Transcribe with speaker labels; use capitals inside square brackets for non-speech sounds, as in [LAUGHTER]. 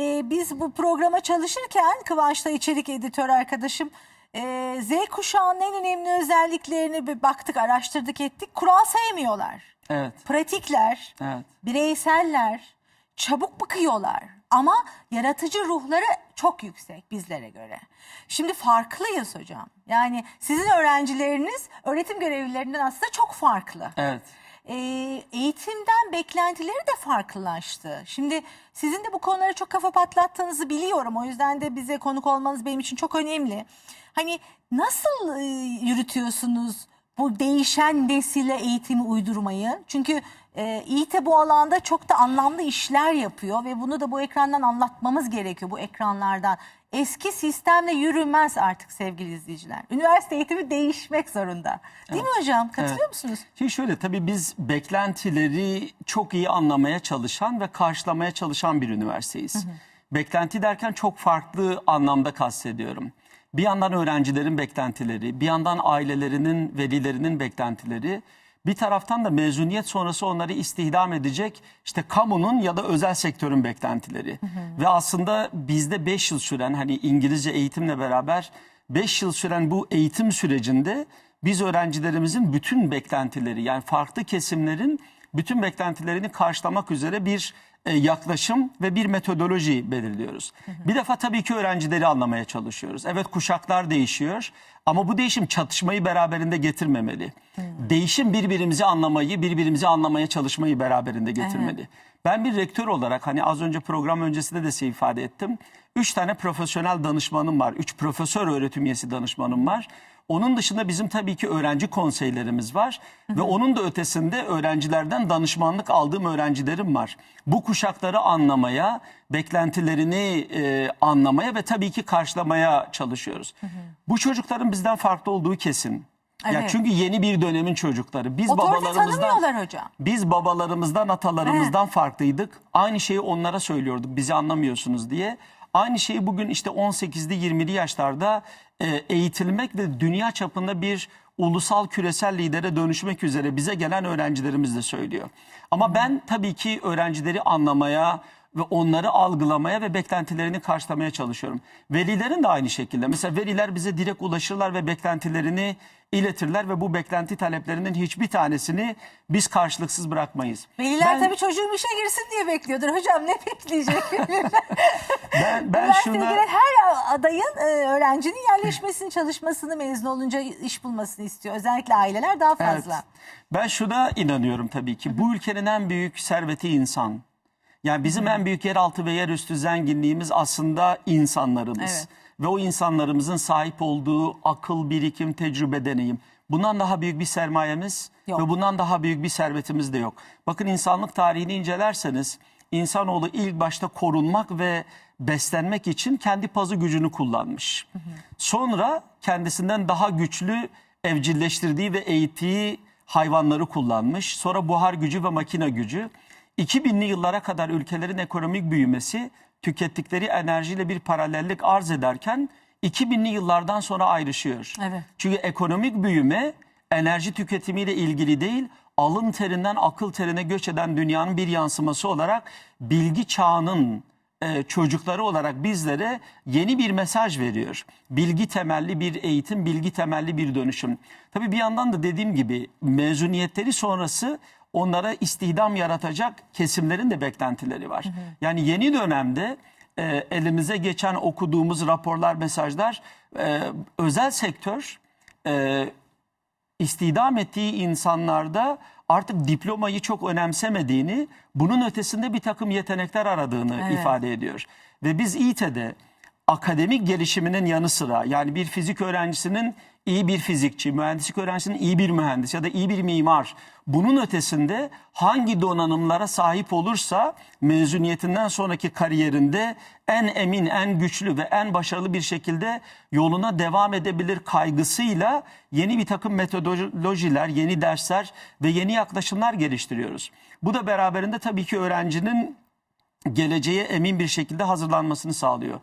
Speaker 1: e, biz bu programa çalışırken Kıvanç da içerik editör arkadaşım e, Z kuşağının en önemli özelliklerini bir baktık, araştırdık, ettik. Kural sevmiyorlar.
Speaker 2: Evet.
Speaker 1: Pratikler,
Speaker 2: Evet.
Speaker 1: bireyseller, çabuk bıkıyorlar. Ama yaratıcı ruhları çok yüksek bizlere göre. Şimdi farklıyız hocam. Yani sizin öğrencileriniz öğretim görevlilerinden aslında çok farklı.
Speaker 2: Evet.
Speaker 1: Ee, eğitimden beklentileri de farklılaştı. Şimdi sizin de bu konulara çok kafa patlattığınızı biliyorum. O yüzden de bize konuk olmanız benim için çok önemli. Hani nasıl e, yürütüyorsunuz bu değişen nesile eğitimi uydurmayı? Çünkü e, İİTE bu alanda çok da anlamlı işler yapıyor ve bunu da bu ekrandan anlatmamız gerekiyor bu ekranlardan. Eski sistemle yürümez artık sevgili izleyiciler. Üniversite eğitimi değişmek zorunda. Değil mi hocam? Katılıyor
Speaker 2: Evet.
Speaker 1: musunuz?
Speaker 2: Şimdi şöyle tabii biz beklentileri çok iyi anlamaya çalışan ve karşılamaya çalışan bir üniversiteyiz. Beklenti derken çok farklı anlamda kastediyorum. Bir yandan öğrencilerin beklentileri, bir yandan ailelerinin, velilerinin beklentileri, bir taraftan da mezuniyet sonrası onları istihdam edecek işte kamunun ya da özel sektörün beklentileri. Ve aslında bizde 5 yıl süren hani İngilizce eğitimle beraber 5 yıl süren bu eğitim sürecinde biz öğrencilerimizin bütün beklentileri yani farklı kesimlerin bütün beklentilerini karşılamak üzere bir e, yaklaşım ve bir metodoloji belirliyoruz. Bir defa tabii ki öğrencileri anlamaya çalışıyoruz. Evet kuşaklar değişiyor ama bu değişim çatışmayı beraberinde getirmemeli. Değişim birbirimizi anlamayı, birbirimizi anlamaya çalışmayı beraberinde getirmeli. Ben bir rektör olarak hani az önce program öncesinde de size ifade ettim. Üç tane profesyonel danışmanım var. Üç profesör öğretim üyesi danışmanım var. Onun dışında bizim tabii ki öğrenci konseylerimiz var ve onun da ötesinde öğrencilerden danışmanlık aldığım öğrencilerim var. Bu kuşakları anlamaya, beklentilerini e, anlamaya ve tabii ki karşılamaya çalışıyoruz. Bu çocukların bizden farklı olduğu kesin. Ya
Speaker 1: Evet.
Speaker 2: çünkü yeni bir dönemin çocukları. Biz
Speaker 1: Otorite
Speaker 2: babalarımızdan
Speaker 1: hocam.
Speaker 2: biz babalarımızdan, atalarımızdan farklıydık. Aynı şeyi onlara söylüyorduk. Bizi anlamıyorsunuz diye. Aynı şeyi bugün işte 18'li 20'li yaşlarda e, eğitilmek ve dünya çapında bir ulusal küresel lidere dönüşmek üzere bize gelen öğrencilerimiz de söylüyor. Ama ben tabii ki öğrencileri anlamaya ve onları algılamaya ve beklentilerini karşılamaya çalışıyorum. Velilerin de aynı şekilde. Mesela veliler bize direkt ulaşırlar ve beklentilerini iletirler ve bu beklenti taleplerinin hiçbir tanesini biz karşılıksız bırakmayız.
Speaker 1: Veliler
Speaker 2: Ben-
Speaker 1: tabii çocuğum işe girsin diye bekliyordur. Hocam ne bekleyecek? [LAUGHS] [LAUGHS]
Speaker 2: Ben, ben
Speaker 1: Üniversiteye
Speaker 2: şuna
Speaker 1: giren her adayın e, öğrencinin yerleşmesini, çalışmasını, mezun olunca iş bulmasını istiyor. Özellikle aileler daha
Speaker 2: Evet.
Speaker 1: fazla.
Speaker 2: Ben şuna inanıyorum tabii ki. Bu ülkenin en büyük serveti insan. Yani bizim en büyük yeraltı ve yerüstü zenginliğimiz aslında insanlarımız.
Speaker 1: Evet.
Speaker 2: Ve o insanlarımızın sahip olduğu akıl, birikim, tecrübe, deneyim. Bundan daha büyük bir sermayemiz
Speaker 1: Yok.
Speaker 2: ve bundan daha büyük bir servetimiz de yok. Bakın insanlık tarihini incelerseniz insanoğlu ilk başta korunmak ve beslenmek için kendi pazı gücünü kullanmış. Sonra kendisinden daha güçlü evcilleştirdiği ve eğittiği hayvanları kullanmış. Sonra buhar gücü ve makine gücü. 2000'li yıllara kadar ülkelerin ekonomik büyümesi tükettikleri enerjiyle bir paralellik arz ederken 2000'li yıllardan sonra ayrışıyor.
Speaker 1: Evet.
Speaker 2: Çünkü ekonomik büyüme enerji tüketimiyle ilgili değil, alın terinden akıl terine göç eden dünyanın bir yansıması olarak bilgi çağının e, çocukları olarak bizlere yeni bir mesaj veriyor. Bilgi temelli bir eğitim, bilgi temelli bir dönüşüm. Tabii bir yandan da dediğim gibi mezuniyetleri sonrası onlara istihdam yaratacak kesimlerin de beklentileri var. Yani yeni dönemde e, elimize geçen okuduğumuz raporlar, mesajlar e, özel sektör e, istihdam ettiği insanlarda artık diplomayı çok önemsemediğini, bunun ötesinde bir takım yetenekler aradığını
Speaker 1: Evet.
Speaker 2: ifade ediyor. Ve biz İİTE'de akademik gelişiminin yanı sıra yani bir fizik öğrencisinin iyi bir fizikçi, mühendislik öğrencisinin iyi bir mühendis ya da iyi bir mimar. Bunun ötesinde hangi donanımlara sahip olursa mezuniyetinden sonraki kariyerinde en emin, en güçlü ve en başarılı bir şekilde yoluna devam edebilir kaygısıyla yeni bir takım metodolojiler, yeni dersler ve yeni yaklaşımlar geliştiriyoruz. Bu da beraberinde tabii ki öğrencinin geleceğe emin bir şekilde hazırlanmasını sağlıyor.